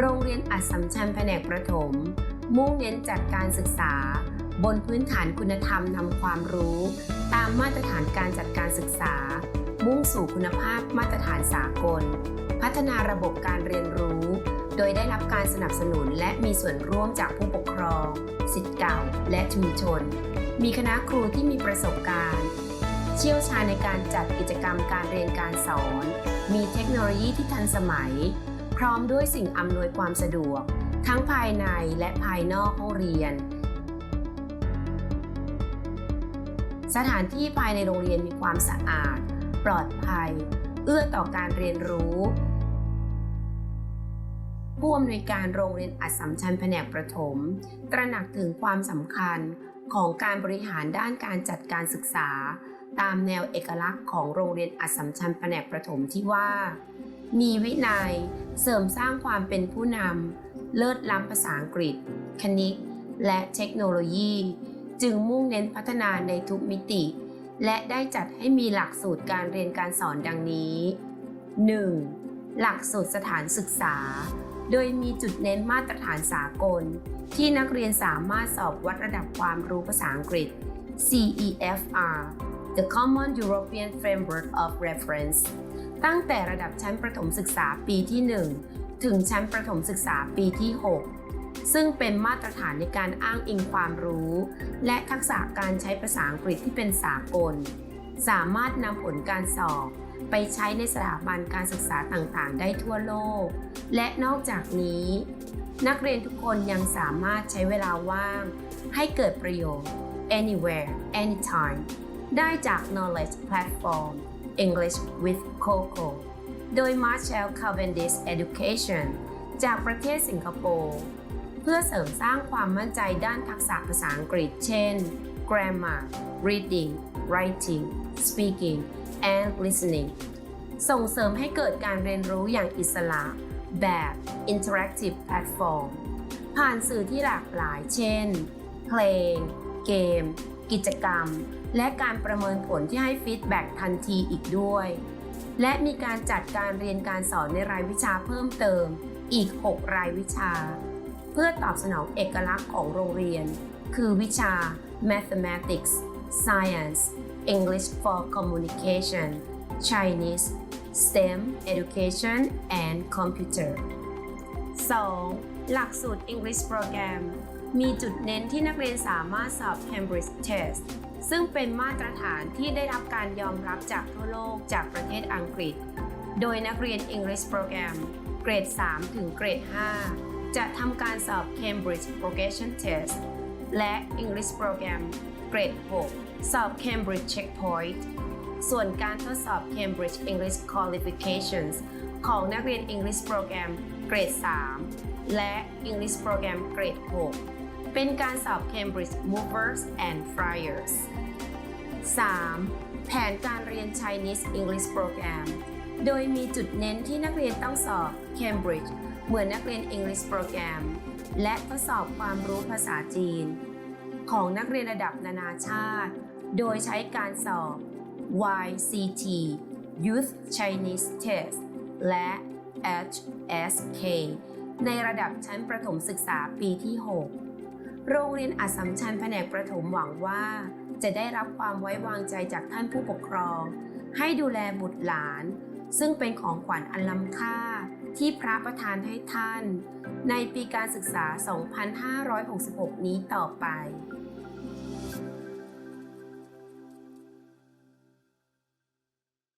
โรงเรียนอัสสัมชัญแผนกประถม มุ่งเน้นจัดการศึกษา บนพื้นฐานคุณธรรมนำความรู้ ตามมาตรฐานการจัดการศึกษา มุ่งสู่คุณภาพมาตรฐานสากล พัฒนาระบบการเรียนรู้ โดยได้รับการสนับสนุนและมีส่วนร่วมจากผู้ปกครอง สิทธิ์เก่า และชุมชน มีคณะครูที่มีประสบการณ์เชี่ยวชาญในการจัดกิจกรรมการเรียนการสอน มีเทคโนโลยีที่ทันสมัย พร้อมด้วยสิ่งอำนวยความสะดวก ทั้งภายในและภายนอกห้องเรียน สถานที่ภายในโรงเรียนมีความสะอาด ปลอดภัย เอื้อต่อการเรียนรู้ผู้อำนวยการโรงเรียนอัสสัมชัญแผนกประถม ตระหนักถึงความสำคัญของการบริหารด้านการจัดการศึกษา ตามแนวเอกลักษณ์ของโรงเรียนอัสสัมชัญแผนกประถมที่ว่า มีวินัย เสริมสร้างความเป็นผู้นำ เลิศล้ำภาษาอังกฤษ คณิต และเทคโนโลยี จึงมุ่งเน้นพัฒนาในทุกมิติ และได้จัดให้มีหลักสูตรการเรียนการสอนดังนี้ 1. หลักสูตรสถานศึกษา โดยมีจุดเน้นมาตรฐานสากล ที่นักเรียนสามารถสอบวัดระดับความรู้ภาษาอังกฤษ CEFR The Common European Framework of Reference ตั้งแต่ระดับชั้นประถมศึกษาปีที่ 1 ถึงชั้นประถมศึกษาปีที่ 6 ซึ่งเป็นมาตรฐานในการอ้างอิงความรู้ และทักษะการใช้ภาษาอังกฤษที่เป็นสากล สามารถนำผลการสอบไปใช้ในสถาบันการศึกษาต่างๆ ได้ทั่วโลก และนอกจากนี้ นักเรียนทุกคนยังสามารถใช้เวลาว่าง ให้เกิดประโยชน์ anywhere anytime ได้จาก knowledge platform English with Coco โดย Marshall Cavendish Education จากประเทศสิงคโปร์ เพื่อเสริมสร้างความมั่นใจด้านทักษะภาษาอังกฤษ เช่น grammar reading writing speaking and listening ส่งเสริมให้เกิดการเรียนรู้อย่างอิสระแบบ interactive platform ผ่านสื่อที่หลากหลาย เช่น เพลง เกม กิจกรรม และการประเมินผลที่ให้ฟีดแบ็กทันทีอีกด้วย และมีการจัดการเรียนการสอนในรายวิชาเพิ่มเติมอีก 6 รายวิชา เพื่อตอบสนองเอกลักษณ์ของโรงเรียน คือวิชา Mathematics Science English for Communication Chinese STEM Education and Computer 2. หลักสูตร English Program มีจุดเน้นที่นักเรียนสามารถสอบ Cambridge Test ซึ่งเป็นมาตรฐานที่ได้รับการยอมรับจากทั่วโลกจากประเทศอังกฤษ โดยนักเรียน English Program เกรด 3 ถึงเกรด 5 จะทำการสอบ Cambridge Progression Test และ English Program เกรด 6 สอบ Cambridge Checkpoint ส่วนการทดสอบ Cambridge English Qualifications ของนักเรียน English Program เกรด 3 และ English Program เกรด 6 เป็นการสอบ Cambridge Movers and Flyers 3. แผนการเรียน Chinese English Program โดยมีจุดเน้นที่นักเรียนต้องสอบ Cambridge เหมือนนักเรียน English Program และทดสอบความรู้ภาษาจีน ของนักเรียนระดับนานาชาติ โดยใช้การสอบ YCT Youth Chinese Test และ HSK ในระดับชั้นประถมศึกษาปีที่ 6 โรงเรียนอัสสัมชัญแผนกประถมหวังว่า จะได้รับความไว้วางใจจากท่านผู้ปกครอง ให้ดูแลบุตรหลาน ซึ่งเป็นของขวัญอันล้ำค่าที่พระประทานให้ท่าน ในปีการศึกษา 2566 นี้ต่อไป